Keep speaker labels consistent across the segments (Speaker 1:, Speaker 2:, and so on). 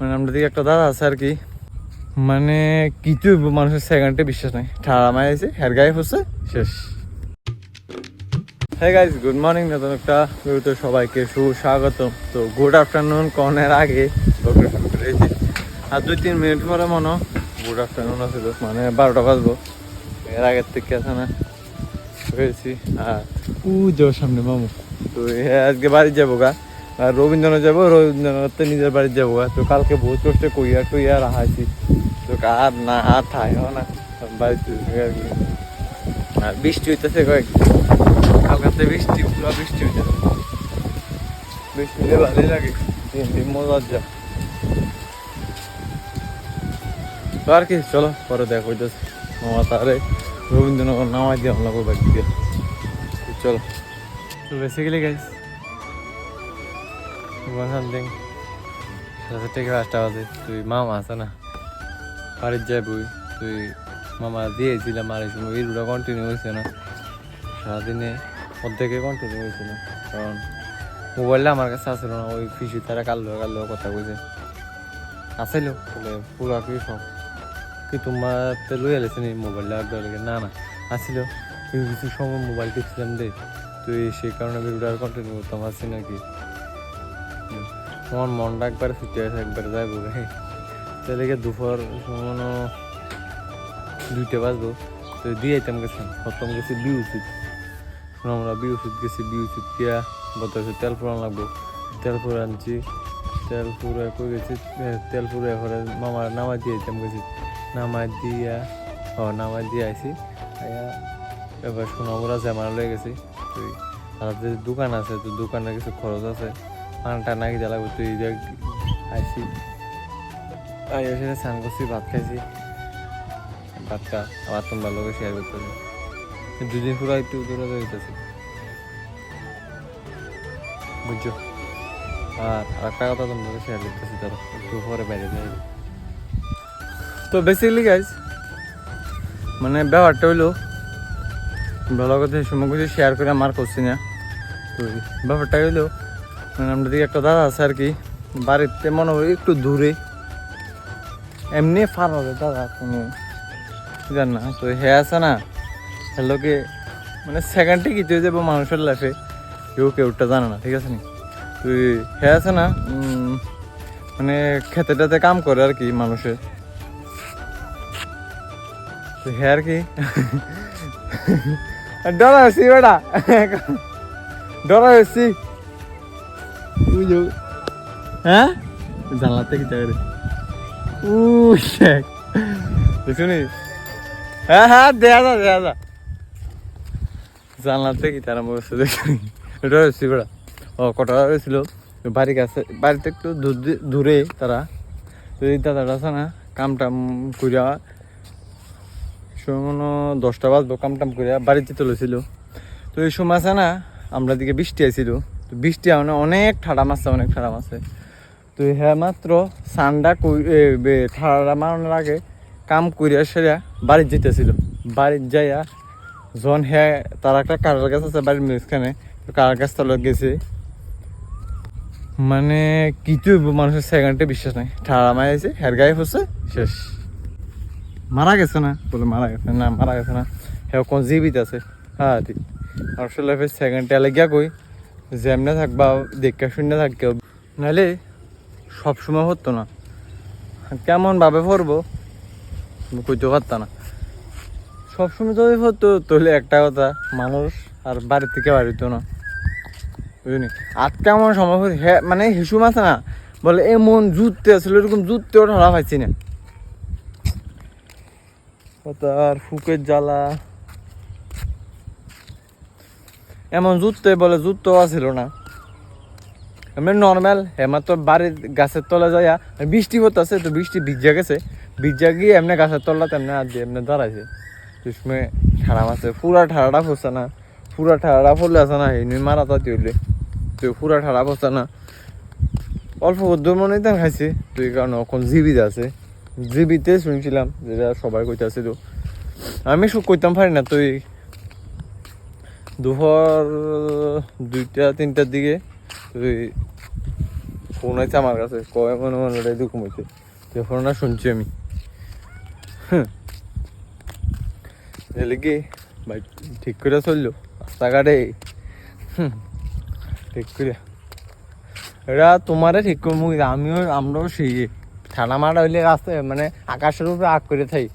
Speaker 1: মানে আমাদের দিকে একটা দাদা আছে আর কি। মানে কিছু মানুষের সেকেন্ডে বিশ্বাস নাই। ঠাড়া মারিয়েছে হের গায়ে হচ্ছে শেষ। হ্যাঁ গাইজ গুড মর্নিং নতুন একটা ভিডিওতে সবাইকে সুস্বাগত তো গুড আফটারনুন কনের আগে আর দুই তিন মিনিট পরে মনে গুড আফটারনুন আছে তো মানে বারোটা বাজবো। এর আগের থেকে আছে না হয়েছি আর উ সামনে মামু। তো আজকে বাড়ি যাব গা। আর রবীন্দ্রনাথ যাব, রবীন্দ্রনাথে নিজের বাড়ি যাব। তো কালকে বহুত কষ্টে কইয়া টইয়া রাখাইছি তো আর না, আর ঠাই না। বাড়িতে আর বৃষ্টি হইতেছে কয়েক কালকাতে বৃষ্টি, পুরো বৃষ্টি হইতেছে। বৃষ্টি হলে ভালোই লাগে। দিন মজার যা। তো আর কি, চলো, পরে দেখ হইতেছে। মামা তারে রবীন্দ্রনগর নামাই দিয়ে আমরা একদিকে তো চলো। তো বেসিক্যালি গাইস সামথিং সাথে থেকে পাঁচটা বাজে তুই মামা আছে না বাড়ির যাবই তুই মামা দিয়েছিলাম আর এই সময় কন্টিনিউ হয়েছে না সারাদিনে অর্ধেকে কন্টিনিউ হয়েছিল কারণ মোবাইলটা আমার কাছে আসলো না ওই ফিসি তারা কালো কালো কথা কইছে আসিল বলে পুরা কি সব কি তোমার তে লই আলেছে নি মোবাইলটা একবার না না আসিল কিছু সময় মোবাইল টিপছিলাম দে তুই সেই কারণে ভিডিওটা আর কন্টিনিউ করতাম আসছি নাকি তোমার মনটা একবার ছুটে আছে একবার যাইব রে তাহলে দুপুর মনে দুইটা বাজবো। তো দিয়ে আইতাম গেছিলাম। প্রথম গেছি বি ওষুধ আমরা বি ওষুধ গেছি বি ওষুধ দিয়া বলতেছে তেল পুরান লাগবো। তেল পুরা আনছি। তেল পুরা কই গেছি? তেল পুরা এরপরে মামার নামাই দিয়ে আইতাম গেছি। নামাই দিয়া, ও, নামাই দিয়ে আইছি। এবার সোনামুরা জামানা লয়ে গেছি। তুই আর যে দোকান আছে, তো দোকানে কিছু খরচ আছে। পানটা নাকি জ্বালা দেখ আইসি আই এসে স্নান করছি, ভাত খাইছি। ভাতটা আবার তোমার লোকে শেয়ার করতেছি দুদিন পুরো একটু দূরে হইতেছে বুঝছ? আর একটা কথা তোমাদের শেয়ার করতেছি, ধরো, একটু পরে বাইরে যাই। তো বেসিক্যালি গাইজ মানে ব্যাপারটা হইল এই সময় শেয়ার করে আমার করছি না। তো ব্যাপারটা হইল আমাদের দিকে একটা দাদা আছে আর কি, বাড়িতে মনে হয় একটু দূরে। এমনি ফার হবে দাদা, কোনো জান না, তো হে আছে না হ্যালোকে মানে সেকেন্ডে কিছু হয়ে যাব মানুষের লাইফে কেউ কেউটা জানে না, ঠিক আছে নি? তুই হে আছে না মানে খেতে টেতে কাম করে আর কি মানুষের। তো হে আর কি ডরা হয়েছি বেটা ডরা হয়েছি বুঝো হ্যাঁ জানলাতে কি জায়গা রে উ শেখ শুনি হ্যাঁ হ্যাঁ দেয়া যা দেয়া যা জানলাতে কি তারা বসে দেখি এটা হচ্ছে বেড়া ও কটা হয়েছিল বাড়ি কাছে বাড়িতে একটু দূর দূরে তারা এই দাদাটা আছে না কাম টাম করিয়া সময় দশটা বাজবো কাম টাম করিয়া বাড়িতে তুলেছিল তো এই সময় আছে না আমরা দিকে বৃষ্টি আসছিল বৃষ্টি মানে অনেক ঠাডা মারছে, অনেক ঠাডা মারছে। তো হ্যাঁ মাত্র সানডা ঠাড়া মারানোর আগে কাম করিয়া সেরা বাড়ি যেতেছিল বাড়ি যাইয়া যখন হ্যাঁ তার একটা কারার গাছ আছে বাড়ির মাঝখানে, তো কারার গাছ তলে গেছে। মানে কিছু মানুষের সেকেন্ডে বিশ্বাস নাই। ঠাড়া মারিয়েছে হের গায়ে হচ্ছে শেষ। মারা গেছে না? বলে মারা গেছে না, মারা গেছে না। হ্যাঁ কোন জীবিত আছে। হ্যাঁ ঠিক। আসলে সেকেন্ডে লেগিয়া কই যেমনে থাকবা, দেখে শুনে থাকবে নাহলে সবসময় হতো না। কেমন ভাবে পড়ব কইতে পারত না। সবসময় যদি হতো, তাহলে একটা কথা, মানুষ আর বাড়ি থেকে বাড়িতো না। বুঝলি? আর কেমন সময় হ্যাঁ মানে হিসুম মাছ না, বলে এমন জুততে আসলে এরকম জুততেও ঠরা পাইছি না। তার ফুকের জ্বালা। এমন জুততে বলে জুততেও আসিল না। এমনি নর্মাল হেমা তো বাড়ির গাছের তলা যাইয়া বৃষ্টি হতেছে তো বৃষ্টি ভিজা গেছে। ভিজা গিয়ে এমনি গাছের তলা তেমনি দিয়ে এমনি দাঁড়াইছে। তুসমে ঠাড়া মাছে পুরা ঠাড়াটা ফুসছে না। পুরা ঠাড়াটা ফুলে আছে না নিয়ে মারা তাতি হইলে। তো পুরা ঠাড়া ফুসছে না। অল্প দূর মনে হয় খাইছে, তো এই কারণে এখন জীবিত আছে। জীবিতে শুনছিলাম, যেটা সবাই কইতাছিল। আমি সব কইতাম পারি না তুই দুপুর দুইটা, তিনটার দিকে তুই ফোন আছে আমার কাছে, কয় মনে মনে ওটাই দুঃখ হইতে তো ফোনটা শুনছি আমি। এলে কি ভাই ঠিক করে চলল? রাস্তাঘাটে? ঠিক করে। এটা তোমারে ঠিক করব আমিও, আমরাও সেই ঠান্ডা মাটা হইলে রাস্তায় মানে আকাশের উপরে আগ করে থাই।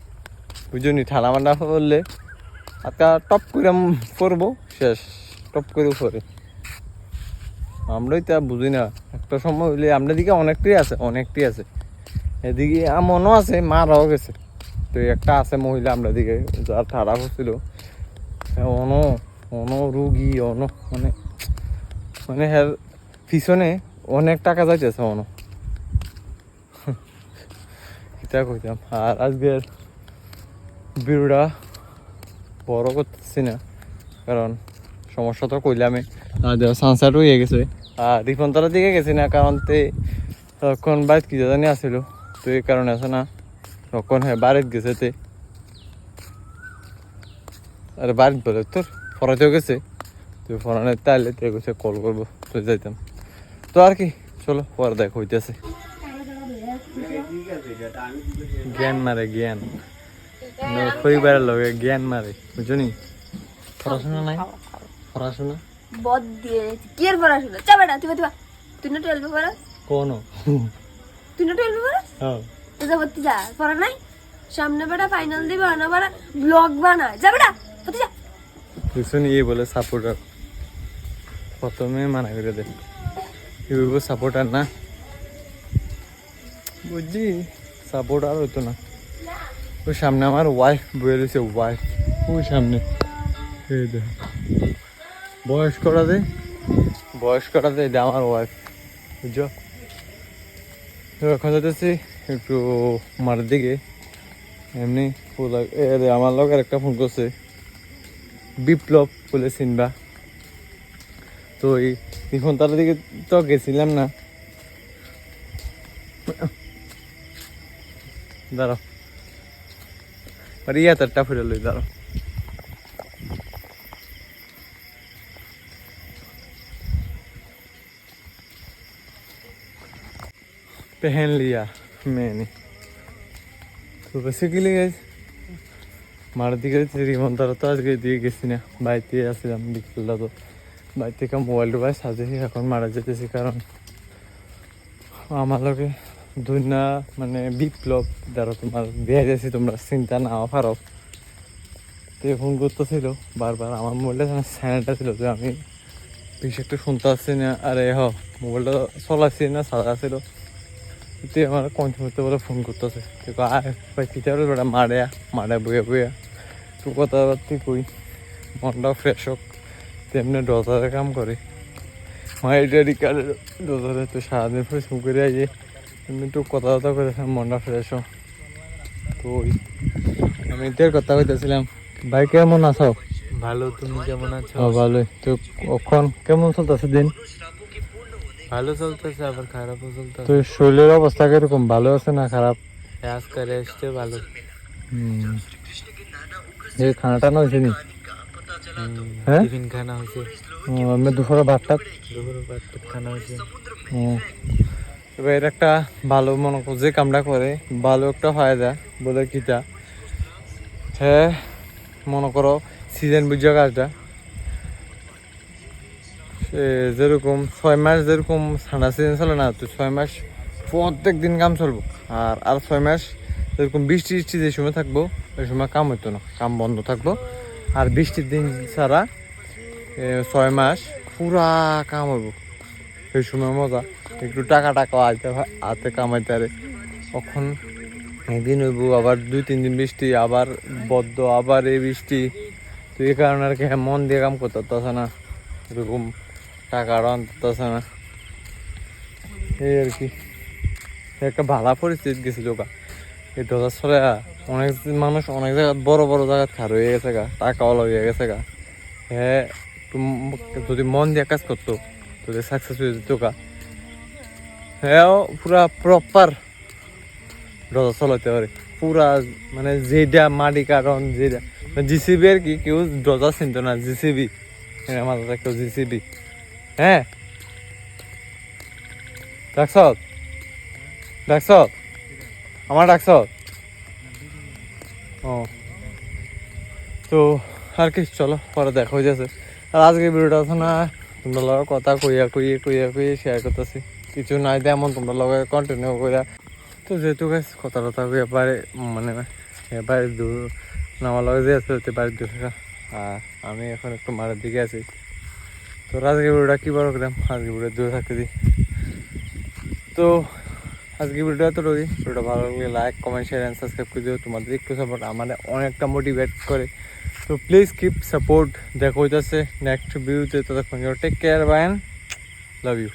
Speaker 1: বুঝলি ঠান্ডা মাটা পড়লে আজকা টপ করে পড়ব। শেষ টপ করে পড়ে আমরাই তা বুঝি না। একটা সময় হইলে আমরা দিকে অনেকটাই আছে অনেকটাই আছে। এদিকে মনও আছে, মারাও গেছে। তো একটা আছে মহিলা আমরা দিকে, যার ঠাড়া হচ্ছিল। অন অন রুগী অন মানে মানে হ্যার পিছনে অনেক টাকা যাইতেছে অন এটা কইতাম, আর আজকের ভিডিওটা বড় করতেছি না। কারণ সমস্যা তো কইলামে আর সানসেট হয়ে গেছে। আর রিফনতলার দিকে গেছি না, কারণ তে তখন বাইক কি জানি আসিল তো এই কারণে আছে না তখন হ্যাঁ বাড়িতে গেছে তে। আরে বাড়িতে বলে তোর, ফরাতেও গেছে। তো ফরানে তাইলে তে গেছে কল করব তো যাইতাম। তো আর কি, চলো, পরে দেখ হইতেছে। জ্ঞান মারে, জ্ঞান। পরিবারের লগে জ্ঞান মারে বুঝনি পড়াশোনা নাই? পড়াশোনা?
Speaker 2: বদ দিয়ে কি আর পড়াশোনা? চা বেটা তুই তুই তুই না টুয়েলভে পড়াস?
Speaker 1: কোন?
Speaker 2: তুই না টুয়েলভে পড়াস?
Speaker 1: হ্যাঁ
Speaker 2: তো যা ভর্তি যা পড়া নাই? সামনে বেটা ফাইনাল দিবে না বেটা ব্লগ বানায়। যা বেটা ভর্তি যা।
Speaker 1: দেখছ নি এই বলে সাপোর্টার প্রথমে মানা করে দে। ইউবো সাপোর্টার না। বুঝছি সাপোর্টার হতো না। ওই সামনে আমার ওয়াইফ বয়ে রয়েছে ওয়াইফ ওই সামনে। এই দেখ বয়স করা দে বয়স করা দে আমার ওয়াইফ বুঝছ? এখন যেতেছি একটু মার দিকে। এমনি ফুল- আমার লোকের একটা ফোন করছে। বিপ্লব বলে চিনবা তো এই এখন তার দিকে তো গেছিলাম না। দাঁড়াও। আর ইয়া তারটা ফিরে লই দাঁড়াও। पहन लिया मैंने তো বেসিক্যালি গাইজ মার দিকে রিমন্তারা তো আজকে দিয়ে গেছি না বাড়িতে আসছিলাম বিকেলটা তো বাড়ি থেকে মোবাইল টোবাইল সাজেছি এখন মারা যেতেছি কারণ আমার লগে দুনিয়া মানে বিপ্লব যারা তোমার বিয়ে গেছি তোমরা চিন্তা না পারো তো ফোন করতেছিল বারবার আমার মোবাইলটা যেন স্যানেটা ছিল যে আমি বেশি একটা শুনতে আসছি না আরে হ মোবাইলটা চলাচ্ছি না সাদা ছিল তুই আমার কঞ্চ করতে বলে ফোন করতেছে তুই আয় ভাই পিঠা বেটা মারে মারে বয়ে বয়ে। তুই কথাবার্তি কই? মনটা ফ্রেশ হোক। তেমনি ডজারের কাম করে। মাইটারি কারে ডজারে তো সারাদিন ফেসবুক করে আইয়ে এমনি একটু কথা কথা করে মনটা ফ্রেশ হোক। তো ওই আমি তোর কথা কইতেছিলাম। ভাই কেমন আছো?
Speaker 3: ভালো তুমি কেমন আছো?
Speaker 1: ভালোই। তো কখন কেমন চলতেছে দিন?
Speaker 3: ভালো চলতেছে আবার খারাপও চলতেছে।
Speaker 1: তো শরীরের অবস্থা কীরকম? ভালো আছে না খারাপ?
Speaker 3: আজকে রেস্টে ভালো।
Speaker 1: এই খানাটা না হয়েছে নি? হ্যাঁ?
Speaker 3: টিফিন খানা হয়েছে।
Speaker 1: ও, আমি দুপুরে ভাতটা
Speaker 3: দুপুরে ভাত খানা হয়েছে।
Speaker 1: এবার একটা ভালো মনে যে কামটা করে ভালো একটা ফায়দা বলে কিটা হ্যাঁ মনে করো সিজন বুঝা কাজটা। যেরকম ছয় মাস যেরকম ঠান্ডা সিজন চলে না, তো ছয় মাস প্রত্যেক দিন কাম চলবো। আর আর ছয় মাস যেরকম বৃষ্টি টিষ্টি যে সময় থাকব, ওই সময় কাম হইতো না, কাম বন্ধ থাকব। আর বৃষ্টির দিন ছাড়া ছয় মাস পুরা কাম হইব। এই সময় মজা, একটু টাকা টাকা আইতে হাতে কামাইতে আরে। কখন একদিন হইব, আবার দুই, তিন দিন বৃষ্টি, আবার বদ্ধ, আবার এই বৃষ্টি। তো এই কারণে আর কি মন দিয়ে কাম করতে পারতেছে না, এরকম টাকাটা আনতেছে না। এই আর কি। একটা ভালো পরিস্থিতি গেছিল গা এই দশ ছলে অনেক মানুষ অনেক জায়গা বড় বড় জায়গা খার হয়ে গেছে গা, টাকাও হয়ে গেছে গা। হ্যাঁ যদি মন দিয়ে কাজ করতো তাহলে সাকসেস হয়ে যেত গা। হ্যাঁ পুরা প্রপার রজা চলাইতে পারে। পুরা মানে যেটা মাটি কারণ যেটা জিসিবি আর কি, কেউ ডজা চিনত না জিসিবি আমাদের কেউ জিসিবি হ্যাঁ। ডাকছ ডাকছ আমার ডাকছ ও। তো আর কি, চলো, পরে দেখা হয়ে যাচ্ছে। আর আজকে ভিডিওটা আছে তোমরা লগে কথা কইয়া কইয়ে কইয়া কইয়ে শেয়ার করতেছি। কিছু নাই তেমন তোমরা লগে কন্টিনিউ কইরা। তো যেহেতু গাছ কথা টথা কইয়া পারে মানে এবারে দূর আমার লগে যে আছে হতে পারে দূর আর আমি এখন একটু মারের দিকে আছি। তো আজকে ভিডিওটা কী বড় করলাম আজকে ভিডিও দূরে থাকতে দিই। তো আজকে ভিডিওটা তো রোগী ভিডিওটা ভালো লাগলে like comment share and subscribe করে দিও। তোমাদের একটু সাপোর্ট আমাদের অনেকটা মোটিভেট করে। তো প্লিজ কিপ সাপোর্ট দেখো হইতেছে নেক্সট ভিউতে ততক্ষণ take care bye love you